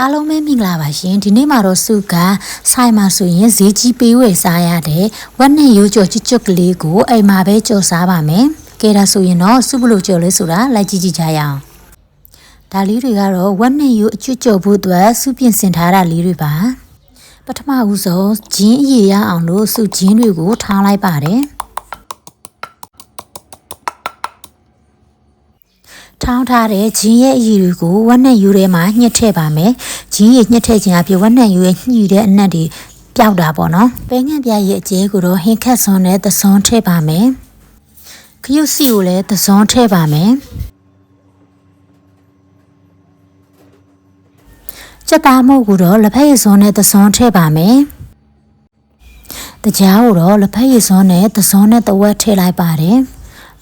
အားလုံးပဲမင်္ဂလာပါရှင်ဒီနေ့မှာတော့စုကဆိုင်မှာဆိုရင်ဈေးကြီးပေးဝယ်စားရတဲ့ဝက်နဲ့ရိုးကြော်ချွတ်ချွတ်ကလေးကိုအိမ်မှာပဲကြော်စားပါမယ်ကဲဒါဆိုရင်တော့စုဘလို့ကြော်လဲဆိုတာလိုက်ကြည့်ကြည့်ကြရအောင်ဒါလေးတွေကတော့ဝက်နဲ့ရိုးအချွတ်ကြော်ဖို့အတွက်စုပြင်ဆင်ထားတာလေးတွေပါပထမဦးဆုံးဂျင်းအရရအောင်လို့စုဂျင်းတွေကိုထောင်းလိုက်ပါတယ် ထောင်းထားတဲ့ဂျင်းရဲ့အရည်တွေကိုဝက်နဲ့ယူထဲမှာညှစ်ထည့်ပါမယ်။ဂျင်းရဲ့ညှစ်ထည့်ခြင်းအပြင်ဝက်နဲ့ယူရဲ့ညှိတဲ့အနက်တွေပျောက်တာပေါ့နော်။ပဲငန့်ပြရဲ့အကျဲကိုတော့ဟင်းခတ်စွန်နဲ့သစွန်ထည့်ပါမယ်။ခရုစီကိုလည်းသစွန်ထည့်ပါမယ်။ချက်သားမုတ်ကိုတော့လက်ဖက်ရည်စွန်နဲ့သစွန်ထည့်ပါမယ်။တကြားကိုတော့လက်ဖက်ရည်စွန်နဲ့သစွန်နဲ့တဝက်ထည့်လိုက်ပါတယ်။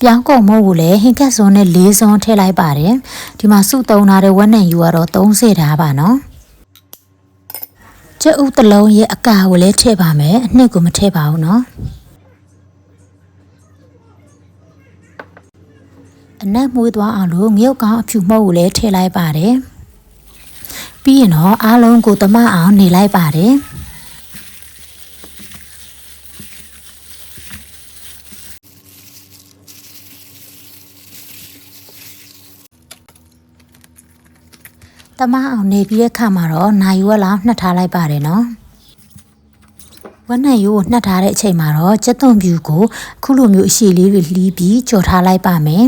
ပြောင်းကုန်မို့ကိုလည်းဟင်ကက်စွန်းနဲ့လေးစွန်းထည့်လိုက်ပါတယ်ဒီမှာစုသုံးထားတဲ့ဝက်နံယူကတော့30ထားပါနော်ကျုပ်တစ်လုံးရဲ့အကာကိုလည်းထည့်ပါမယ်အနှစ်ကိုမထည့်ပါဘူးနော်အနက်မွေးသွားအောင်လို့ငရုတ်ကောင်းအဖြူမှုတ်ကိုလည်းထည့်လိုက်ပါတယ်ပြီးရင်တော့အားလုံးကိုတမအောင်နေလိုက်ပါတယ် တမအောင်နေပြီးတဲ့ခါမှာတော့နိုင်ဝက်လောက်နှက်ထားလိုက်ပါတယ်နော်ဝက်နဲ့ရိုးကိုနှက်ထားတဲ့အချိန်မှာတော့ကြက်သွန်ပြူကိုခုလိုမျိုးအရှိလေးတွေလှီးပြီးကြော်ထားလိုက်ပါမယ်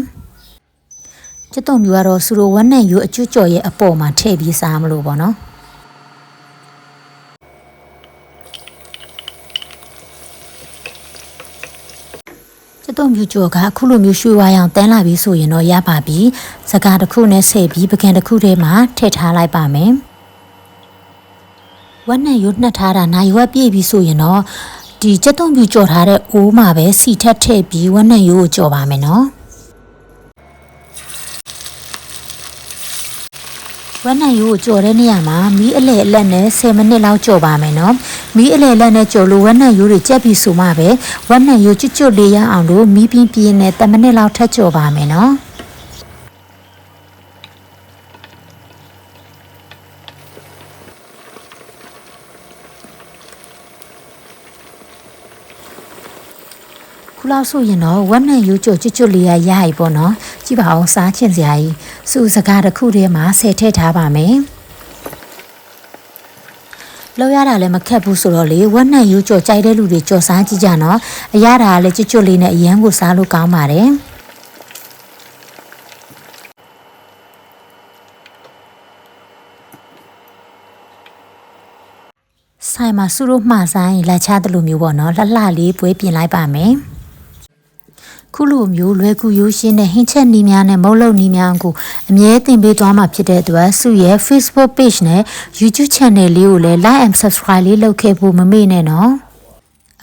ကြက်သွန်ပြူကတော့စူရိုဝက်နဲ့ရိုးအကျွတ်ကြော်ရဲ့အပေါ်မှာထည့်ပြီးစားမလို့ပေါ့နော် ကျတုံမြူကြော်ကအခုလိုမျိုးရွှေဝါရောင်တန်းလာပြီဆိုရင်တော့ရပါပြီစကားတစ်ခုနဲ့ဆက်ပြီးပကံတစ်ခုထဲမှာထည့်ထားလိုက်ပါမယ်ဝက်နဲ့ရွနှက်ထားတာနိုင်ဝက်ပြည့်ပြီဆိုရင်တော့ဒီကျတုံမြူကြော်ထားတဲ့အိုးမှာပဲစီထက်ထည့်ပြီးဝက်နဲ့ရိုးကိုကြော်ပါမယ်နော် ဝက်နံရိုးကိုကြော်တဲ့နေရာမှာမီးအလဲအလက်နဲ့10မိနစ်လောက်ကြော်ပါမယ်နော်မီးအလဲအလက်နဲ့ကြော်လို့ဝက်နံရိုးတွေကြက်ပြီးဆိုမှပဲဝက်နံရိုးကျွတ်ကျွတ်လေးရအောင်လို့မီးပြင်းပြင်းနဲ့10မိနစ်လောက်ထပ်ကြော်ပါမယ်နော်ခုလောက်ဆိုရင်တော့ဝက်နဲ့ရိုးကြော်ကျွတ်ကျွတ်လေးရရဟိပေါ့နော် ကြည့်ပါအောင်စားချင်စရာကြီးစူစကားတစ်ခုထဲမှာဆယ်ထည့်ထားပါမယ်လောက်ရတာလည်းမခက်ဘူးဆိုတော့လေဝက်နဲ့ရိုးကြော်ကြိုက်တဲ့လူတွေကြော်စားကြည့်ကြနော်အရတာကလည်းကျွတ်ကျွတ်လေးနဲ့အရန်ကိုစားလို့ကောင်းပါတယ်ဆိုင်မှာစုလို့မှားဆိုင်လက်ချတယ်လို့မျိုးပေါ့နော်လှလှလေးပွဲပြင်လိုက်ပါမယ် ခုလိုမျိုးလွယ်ကူရိုးရှင်းတဲ့ဟင်းချက်နီးများနဲ့မုတ်လုံနီးများကိုအမြဲသင်ပေးသွားမှာဖြစ်တဲ့အတွက်စုရဲ့ Facebook page နဲ့ YouTube channel လေးကိုလည်း like and subscribe လေးလုပ်ခဲ့ဖို့မမေ့နဲ့နော်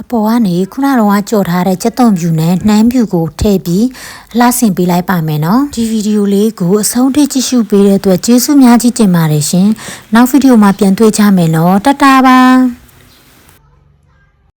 အပေါ်ကနေခုနကတော့ကြော်ထားတဲ့စက်သွန်ဖြူနဲ့နှမ်းဖြူကိုထည့်ပြီးအလှဆင်ပေးလိုက်ပါမယ်နော်ဒီဗီဒီယိုလေးကိုအဆုံးထိကြည့်ရှုပေးတဲ့အတွက်ကျေးဇူးများကြီးတင်ပါတယ်ရှင်နောက်ဗီဒီယိုမှာပြန်တွေ့ကြမယ်နော်တတားပါ